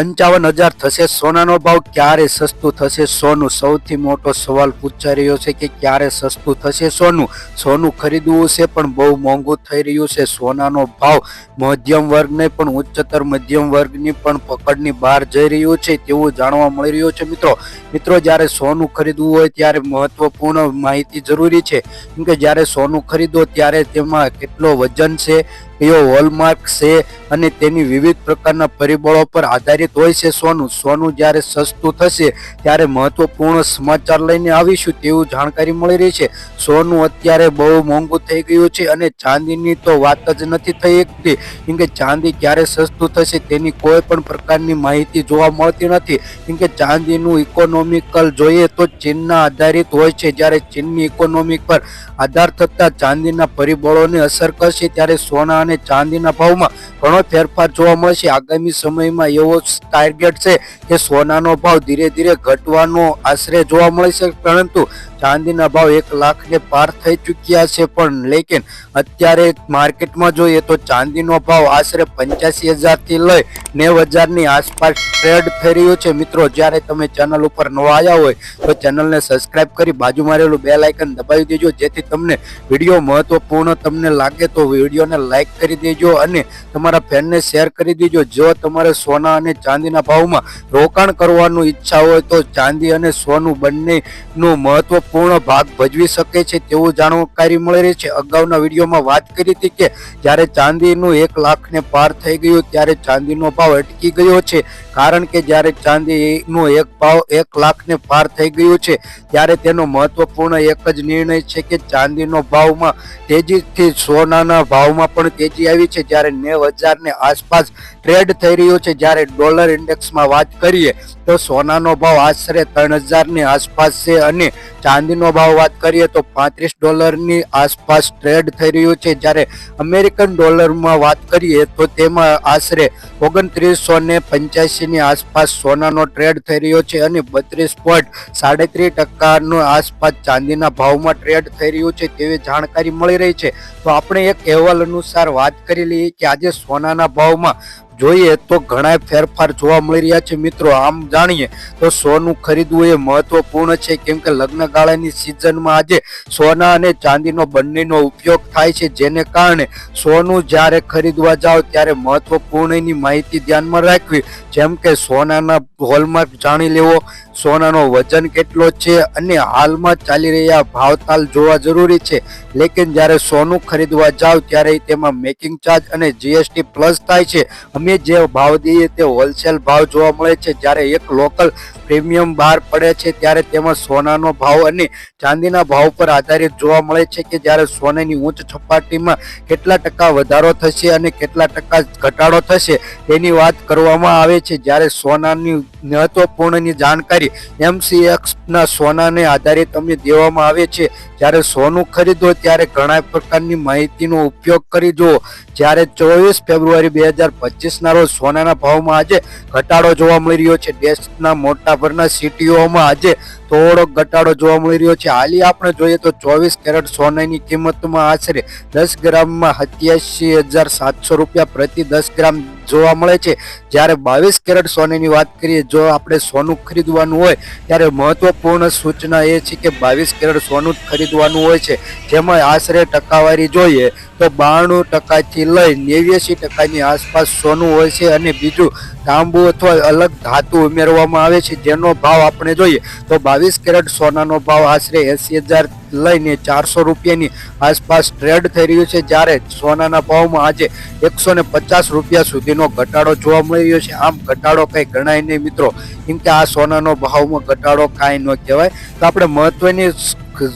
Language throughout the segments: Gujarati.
પંચાવન હજાર થશે. સોનાનો ભાવ ક્યારે સસ્તું થશે? સોનું, સૌથી મોટો સવાલ પૂછાઈ રહ્યો છે કે ક્યારે સસ્તું થશે સોનું? સોનું ખરીદવું છે, પણ બહુ મોંઘું થઈ રહ્યું છે. સોનાનો ભાવ મધ્યમ વર્ગને પણ ઉચ્ચતર મધ્યમ વર્ગની પણ પકડની બહાર જઈ રહ્યું છે તેવું જાણવા મળી રહ્યું છે મિત્રો. મિત્રો, જ્યારે સોનું ખરીદવું હોય ત્યારે મહત્વપૂર્ણ માહિતી જરૂરી છે. કેમ કે જ્યારે સોનું ખરીદો ત્યારે તેમાં કેટલો વજન છે કયો હોલમાર્ક છે અને તેની વિવિધ પ્રકારના પરિબળો પર આધારિત હોય છે સોનું. સોનું જ્યારે સસ્તું થશે ત્યારે મહત્વપૂર્ણ સમાચાર લઈને આવીશું તેવું જાણકારી મળી રહી છે. સોનું અત્યારે બહુ મોંઘું થઈ ગયું છે અને ચાંદીની તો વાત જ નથી થઈ શકતી કેમ કે ચાંદી ક્યારે સસ્તું થશે તેની કોઈ પણ પ્રકારની માહિતી જોવા મળતી નથી. કેમ કે ચાંદીનું ઇકોનોમિકલ જોઈએ તો ચીનના આધારિત હોય છે. જ્યારે ચીનની ઇકોનોમિક પર આધાર થતા ચાંદીના પરિબળોને અસર કરશે ત્યારે સોના અને ચાંદીના ભાવમાં ઘણો ફેરફાર જોવા મળશે આગામી સમયમાં એવો ટાર્ગેટ છે કે સોનાનો ભાવ ધીરે ધીરે ઘટવાનો આશરે જોવા મળશે પરંતુ ચાંદીના ભાવ એક લાખને પાર થઈ ચૂક્યા છે પણ લેકિન અત્યારે માર્કેટમાં જોઈએ તો ચાંદીનો ભાવ આશરે પંચ્યાસી હજારથી લઈ નેવ હજારની આસપાસ ટ્રેડ થઈ રહ્યો છે. મિત્રો, જ્યારે તમે ચેનલ ઉપર નવા આવ્યા હોય તો ચેનલને સબસ્ક્રાઇબ કરી બાજુમાં રહેલું બે લાઇકન દબાવી દેજો. જેથી તમને વીડિયો મહત્વપૂર્ણ તમને લાગે તો વિડીયોને લાઈક કરી દેજો અને તમારા ફેનને શેર કરી દેજો. જો તમારે સોના અને ચાંદીના ભાવમાં રોકાણ કરવાનું ઈચ્છા હોય તો ચાંદી અને સોનું બંનેનો મહત્વપૂર્ણ ભાગ ભજવી શકે છે તેવું જાણકારી મળી રહી છે. અગાઉના વિડીયોમાં વાત કરી હતી કે જ્યારે ચાંદીનું એક લાખને પાર થઈ ગયું ત્યારે ચાંદીનો ભાવ અટકી ગયો છે. કારણ કે જ્યારે ચાંદીનો એક ભાવ એક લાખને પાર થઈ ગયો છે ત્યારે તેનો મહત્વપૂર્ણ એક જ નિર્ણય છે કે ચાંદીનો ભાવમાં તેજીથી સોનાના ભાવમાં પણ તેજી આવી છે જ્યારે નેવ હજારની આસપાસ ટ્રેડ થઈ રહ્યો છે. જ્યારે ડોલર ઇન્ડેક્સમાં વાત કરીએ તો સોનાનો ભાવ આશરે ત્રણ હજારની આસપાસ છે અને ચાંદીનો ભાવ વાત કરીએ તો પાંત્રીસ ડોલરની આસપાસ ટ્રેડ થઈ રહ્યું છે. જ્યારે અમેરિકન ડોલરમાં વાત કરીએ તો તેમાં આશરે ઓગણત્રીસો ને પંચ્યાસીની આસપાસ સોનાનો ટ્રેડ થઈ રહ્યો છે અને બત્રીસ પોઈન્ટ સાડત્રીસ ટકાનો આસપાસ ચાંદીના ભાવમાં ટ્રેડ થઈ રહ્યું છે તેવી જાણકારી મળી રહી છે. તો આપણે એક અહેવાલ અનુસાર વાત કરી લઈએ કે આજે સોનાના ભાવમાં જોઈએ તો ઘણા ફેરફાર જોવા મળી રહ્યા છે મિત્રો. આમ જાણીએ તો સોનું ખરીદવું એ મહત્વપૂર્ણ છે. કેમ કે લગ્ન ગાળાની સિઝનમાં આજે સોના અને ચાંદીનો બંનેનો ઉપયોગ થાય છે. જેને કારણે સોનું જ્યારે ખરીદવા જાઓ ત્યારે મહત્વપૂર્ણની માહિતી ધ્યાનમાં રાખવી. જેમ કે સોનાના હોલમાર્ક જાણી લેવો, સોનાનો વજન કેટલો છે અને હાલમાં ચાલી રહ્યા ભાવતાલ જોવા જરૂરી છે. લેકિન જ્યારે સોનું ખરીદવા જાઓ ત્યારે તેમાં મેકિંગ ચાર્જ અને જીએસટી પ્લસ થાય છે. અમે જે ભાવ દઈએ તે હોલસેલ ભાવ જોવા મળે છે. જ્યારે એક લોકલ પ્રીમિયમ બહાર પડે છે ત્યારે તેમાં સોનાનો ભાવ અને ચાંદીના ભાવ પર આધારિત જોવા મળે છે કે જ્યારે સોનાની ઉચ્ચ સપાટીમાં કેટલા ટકા વધારો થશે અને કેટલા ટકા ઘટાડો થશે તેની વાત કરવામાં આવે છે. જ્યારે સોનાની મહત્વપૂર્ણની જાણકારી એમસીએક્સના સોનાને આધારિત અમને દેવામાં આવે છે. જ્યારે સોનું ખરીદો ત્યારે ઘણા પ્રકારની માહિતીનો ઉપયોગ કરી જુઓ. જ્યારે ચોવીસ ફેબ્રુઆરી બે હજાર પચીસના રોજ સોનાના ભાવમાં આજે ઘટાડો જોવા મળી રહ્યો છે. દેશના મોટાભાગના સિટીઓમાં આજે થોડો ઘટાડો જોવા મળી રહ્યો છે. હાલી આપણે જોઈએ તો ચોવીસ કેરેટ સોનાની કિંમતમાં આશરે દસ ગ્રામમાં સત્યાસી હજાર સાતસો રૂપિયા પ્રતિ દસ ગ્રામ જોવા મળે છે. જ્યારે બાવીસ કેરેટ સોનાની વાત કરીએ, જો આપણે સોનું ખરીદવાનું હોય, ત્યારે મહત્વપૂર્ણ સૂચના એ છે કે બાવીસ કેરેટ સોનું ખરીદવાનું હોય છે. જેમાં આશરે ટકાવારી જોઈએ તો બાણું ટકાથી લઈ નેવ્યાસી ટકાની આસપાસ સોનું હોય છે અને બીજું તાંબુ અથવા અલગ ધાતુ ઉમેરવામાં આવે છે. જેનો ભાવ આપણે જોઈએ તો બાવીસ કેરેટ સોનાનો ભાવ આશરે એસી હજાર લઈને ચારસો રૂપિયાની આસપાસ ટ્રેડ થઈ રહ્યું છે. જ્યારે સોનાના ભાવમાં આજે એકસો પચાસ રૂપિયા સુધીનો ઘટાડો જોવા મળી રહ્યો છે. આમ ઘટાડો કંઈ ગણાય નહીં મિત્રો. કેમ કે આ સોનાનો ભાવમાં ઘટાડો કાંઈ ન કહેવાય. તો આપણે મહત્વની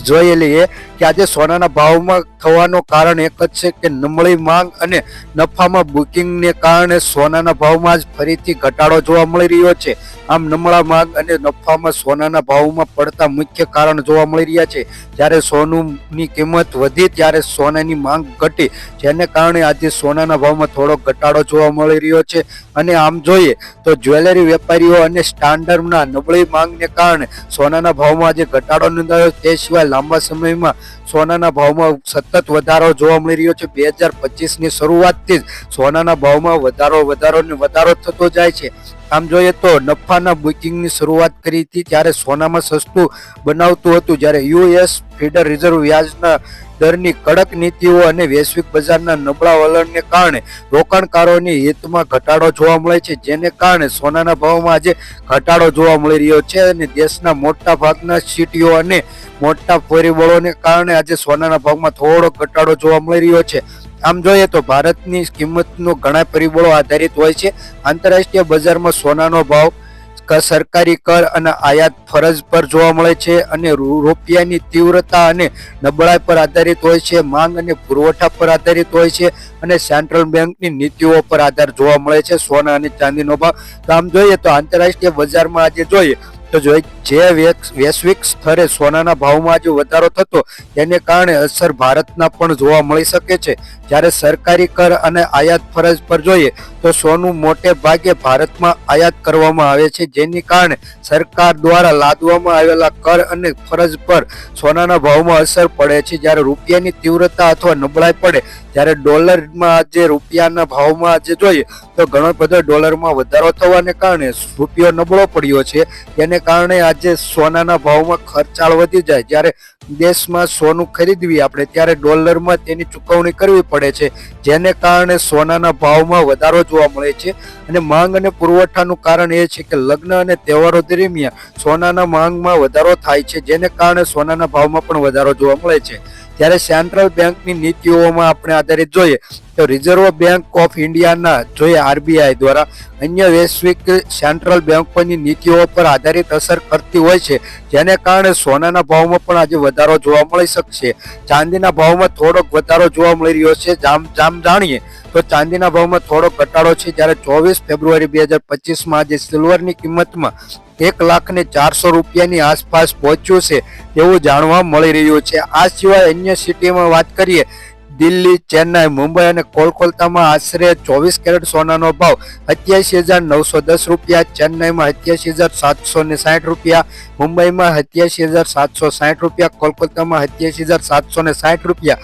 જોઈ લઈએ કે આજે સોનાના ભાવમાં થવાનું કારણ એક જ છે કે નબળી માંગ અને નફામાં બુકિંગને કારણે સોનાના ભાવમાં જ ફરીથી ઘટાડો જોવા મળી રહ્યો છે. આમ નબળા માંગ અને નફામાં સોનાના ભાવમાં પડતા મુખ્ય કારણ જોવા મળી રહ્યા છે. જ્યારે સોનુની કિંમત વધી ત્યારે સોનાની માંગ ઘટી, જેને કારણે આજે સોનાના ભાવમાં થોડો ઘટાડો જોવા મળી રહ્યો છે. અને આમ જોઈએ તો જ્વેલરી વેપારીઓ અને સ્ટાન્ડર્ડના નબળી માંગને કારણે સોનાના ભાવમાં આજે ઘટાડો નોંધાયો. તે સિવાય લાંબા સમયમાં સોનાના ભાવમાં સતત સતત વધારો જોવા મળી રહ્યો છે. બે હજાર પચીસની શરૂઆતથી જ સોનાના ભાવમાં વધારો વધારો ને વધારો થતો જાય છે. આમ જોઈએ તો નફાના બુકિંગની શરૂઆત કરી હતી ત્યારે સોનામાં સસ્તું બનાવતું હતું. જ્યારે યુએસ ફેડરલ રિઝર્વ વ્યાજના દરની કડક નીતિઓ અને વૈશ્વિક બજારના નબળા વલણને કારણે રોકાણકારોની હિતમાં ઘટાડો જોવા મળે છે, જેને કારણે સોનાના ભાવમાં આજે ઘટાડો જોવા મળી રહ્યો છે અને દેશના મોટા ભાગના સિટીઓ અને મોટા પરિબળોને કારણે આજે સોનાના ભાવમાં થોડો ઘટાડો જોવા મળી રહ્યો છે. આમ જોઈએ તો ભારતની કિંમતનો ઘણા પરિબળો આધારિત હોય છે. આંતરરાષ્ટ્રીય બજારમાં સોનાનો ભાવ સરકારી કર અને આયાત ફરજ પર જોવા મળે છે અને રૂપિયાની તીવ્રતા અને નબળાઈ પર આધારિત હોય છે, માંગ અને પુરવઠા પર આધારિત હોય છે અને સેન્ટ્રલ બેંકની નીતિઓ પર આધાર જોવા મળે છે. સોના અને ચાંદીનો ભાવ. તો આમ જોઈએ તો આંતરરાષ્ટ્રીય બજારમાં આજે જોઈએ તો જો જે વેક- વૈશ્વિક સ્તરે સોનાના ભાવમાં આજે વધારો થતો, તેને કારણે અસર ભારતના પણ જોવા મળી શકે છે. જ્યારે સરકારી કર અને આયાત ફરજ પર જોઈએ, તો સોનું મોટે ભાગે ભારતમાં આયાત કરવામાં આવે છે. જેની કારણે સરકાર દ્વારા લાદવામાં આવેલા કર અને ફરજ પર સોનાના ભાવમાં અસર પડે છે. જ્યારે રૂપિયાની તીવ્રતા અથવા નબળાઈ પડે જ્યારે ડોલરમાં આજે રૂપિયાના ભાવમાં આજે જોઈએ, તો ઘણો બધો ડોલરમાં વધારો થવાને કારણે રૂપિયો નબળો પડ્યો છે. તેને કારણે આજે સોનાના ભાવમાં ખર્ચાળ વધી જાય. જ્યારે દેશમાં સોનું ખરીદવી આપણે ત્યારે ડોલરમાં તેની ચૂકવણી કરવી પડે છે, જેને કારણે સોનાના ભાવમાં વધારો જોવા મળે છે. અને માંગ અને પુરવઠાનું કારણ એ છે કે લગ્ન અને તહેવારો દરમિયાન સોનાના માંગમાં વધારો થાય છે, જેને કારણે સોનાના ભાવમાં પણ વધારો જોવા મળે છે. ત્યારે સેન્ટ્રલ બેંકની નીતિઓમાં આપણે આધારિત જોઈએ તો રિઝર્વ બેંક ઓફ ઇન્ડિયાના જોઈએ આરબીઆઈ દ્વારા અન્ય વૈશ્વિક સેન્ટ્રલ બેંકોની નીતિઓ પર આધારિત અસર કરતી હોય છે. જેને કારણે સોનાના ભાવમાં પણ આજે વધારો જોવા મળી શકશે. ચાંદીના ભાવમાં થોડોક વધારો જોવા મળી રહ્યો છે. જામ જામ જાણીએ તો ચાંદીના ભાવમાં થોડો ઘટાડો છે. જ્યારે ચોવીસ ફેબ્રુઆરી બે હજાર પચીસમાં આજે સિલ્વરની કિંમતમાં એક લાખ ને ચારસો રૂપિયાની આસપાસ પહોંચ્યું છે, એવું જાણવા મળી રહ્યું છે. આ સિવાય અન્ય સિટીમાં વાત કરીએ દિલ્હી, ચેન્નાઈ, મુંબઈ અને કોલકાતામાં આશરે ચોવીસ કેરેટ સોનાનો ભાવ સત્યાસી હજાર નવસો દસ રૂપિયા, ચેન્નાઈમાં સત્યાસી હજાર સાતસો ને સાઠ રૂપિયા, મુંબઈમાં સત્યાસી હજાર સાતસો સાઠ રૂપિયા, કોલકાતામાં સત્યાસી હજાર સાતસો ને સાઠ રૂપિયા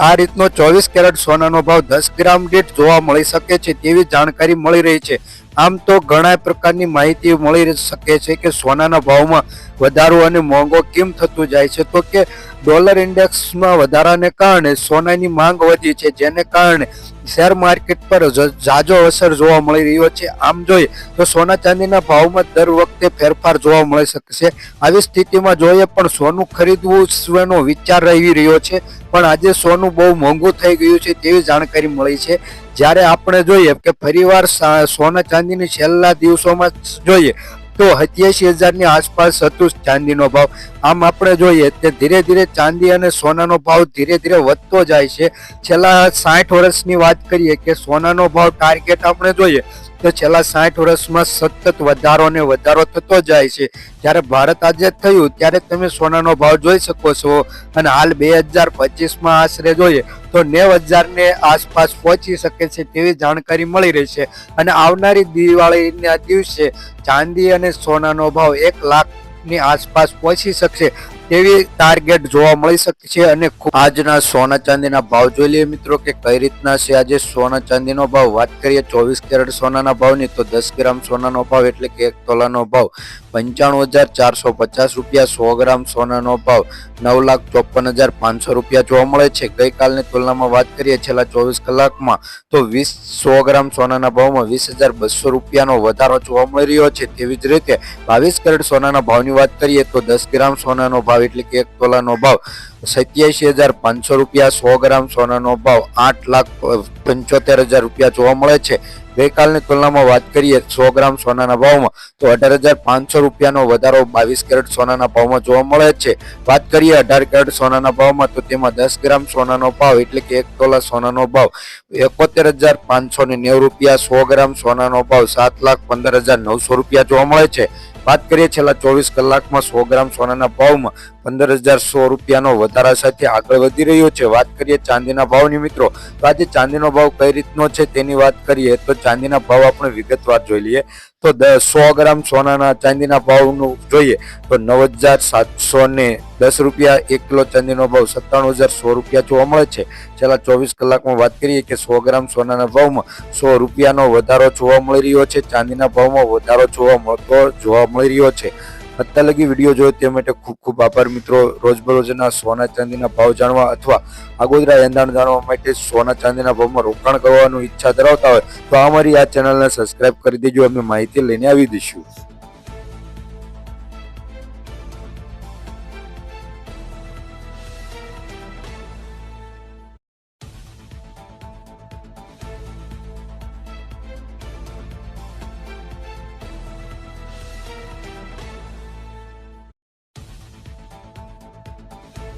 આ રીતનો ચોવીસ કેરેટ સોનાનો ભાવ દસ ગ્રામ દીઠ જોવા મળી શકે છે તેવી જાણકારી મળી રહી છે. આમ તો ઘણા પ્રકારની માહિતી મળી શકે છે કે સોનાના ભાવમાં વધારો અને મોંઘો કેમ થતું જાય છે? તો કે ડોલર ઇન્ડેક્સમાં વધારાને કારણે સોનાની માંગ વધી છે, જેને કારણે શેર માર્કેટ પર જાજો અસર જોવા મળી રહ્યો છે. આમ જોઈએ તો સોના ચાંદીના ભાવમાં દર વખતે ફેરફાર જોવા મળી શકશે આવી સ્થિતિમાં જોઈએ પણ સોનું ખરીદવું વિચાર રહી રહ્યો છે? પણ આજે સોનું બહુ મોંઘું થઈ ગયું છે તેવી જાણકારી મળી છે. જ્યારે આપણે જોઈએ કે ફરીવાર સોના ચાંદીની છેલ્લા દિવસોમાં જોઈએ તો સત્યાસી હજારની આસપાસ હતું ચાંદીનો ભાવ. આમ આપણે જોઈએ તે ધીરે ધીરે ચાંદી અને સોનાનો ભાવ ધીરે ધીરે વધતો જાય છે. છેલ્લા સાઠ વર્ષની વાત કરીએ કે સોનાનો ભાવ ટાર્ગેટ આપણે જોઈએ તો છેલ્લા સાઠ વર્ષમાં સતત વધારો ને વધારો થતો જાય છે. જ્યારે ભારત આઝાદ થયું, ત્યારે તમે સોનાનો ભાવ જોઈ શકો છો. અને હાલ બે હજાર પચીસમાં આશરે જોઈએ, તો નેવ હજારને આસપાસ પહોંચી શકે છે તેવી જાણકારી મળી રહી છે. અને આવનારી દિવાળીના દિવસે ચાંદી અને સોનાનો ભાવ એક લાખની આસપાસ પહોંચી શકશે. તેવી ટાર્ગેટ જોવા મળી શકે છે અને આજના સોના ચાંદીના ભાવ જોઈ લઈએ મિત્રો કે કઈ રીતના છે આજે સોના ચાંદીનો ભાવ. વાત કરીએ ચોવીસ કેરેટ સોનાના ભાવની તો દસ ગ્રામ સોનાનો ભાવ એટલે કે એક તોલાનો ભાવ. પંચાણું હજાર ચારસો પચાસ રૂપિયા, સો ગ્રામ સોનાનો ભાવ નવ લાખ ચોપન હજાર પાંચસો રૂપિયા જોવા મળે છે. ગઈકાલની તુલનામાં વાત કરીએ છેલ્લા ચોવીસ કલાકમાં તો વીસ, સો ગ્રામ સોનાના ભાવમાં વીસ હજાર બસો રૂપિયાનો વધારો જોવા મળી રહ્યો છે. તેવી જ રીતે બાવીસ કેરેટ સોનાના ભાવની વાત કરીએ તો દસ ગ્રામ સોનાનો ભાવ એટલે કે એક તોલાનો ભાવ સત્યાસી હજાર પાંચસો રૂપિયા, સો ગ્રામ સોનાનો ભાવ આઠ લાખ પંચોતેર હજાર રૂપિયા જોવા મળે છે. ગઈકાલની તુલનામાં વાત કરીએ સો ગ્રામ સોનાના ભાવમાં, તો અઢાર હજાર પાંચસો રૂપિયાનો વધારો બાવીસ કેરેટ સોનાના ભાવમાં જોવા મળે છે. વાત કરીએ અઢાર કેરેટ સોનાના ભાવમાં, તો તેમાં દસ ગ્રામ સોનાનો ભાવ એટલે કે એક તોલા સોનાનો ભાવ, એકોતેર હજાર પાંચસો ને નેવું રૂપિયા, સો ગ્રામ સોનાનો ભાવ સાત લાખ પંદર હજાર નવસો રૂપિયા જોવા મળે છે. વાત કરીએ છેલ્લા ચોવીસ કલાકમાં સો ગ્રામ સોનાના ભાવમાં પંદર હજાર સો રૂપિયાનો વધારા સાથે આગળ વધી રહ્યો છે. વાત કરીએ ચાંદીના ભાવની મિત્રો, તો આજે ચાંદીનો ભાવ કઈ રીતનો છે તેની વાત કરીએ તો ચાંદીના ભાવ આપણે વિગતવાર જોઈ લઈએ. તો સો ગ્રામ સોનાના ચાંદીના ભાવનું જોઈએ તો નવ હજાર સાતસો ને દસ રૂપિયા, એક કિલો ચાંદીનો ભાવ સત્તાણું હજાર સો રૂપિયા જોવા મળે છે. છેલ્લા ચોવીસ કલાકમાં વાત કરીએ કે સો ગ્રામ સોનાના ભાવમાં સો રૂપિયાનો વધારો જોવા મળી રહ્યો છે. ચાંદીના ભાવમાં વધારો જોવા મળતો જોવા મળી રહ્યો છે. અત્યાર લગી વીડિયો જોયો તે માટે ખૂબ ખૂબ આભાર મિત્રો. રોજબરોજના સોના ચાંદીના ભાવ જાણવા અથવા આગોદરા એંધાણ જાણવા માટે સોના ચાંદીના ભાવમાં રોકાણ કરવાનું ઈચ્છા ધરાવતા હોય તો અમારી આ ચેનલને સબસ્ક્રાઇબ કરી દેજો. અમે માહિતી લઈને આવી દઈશું.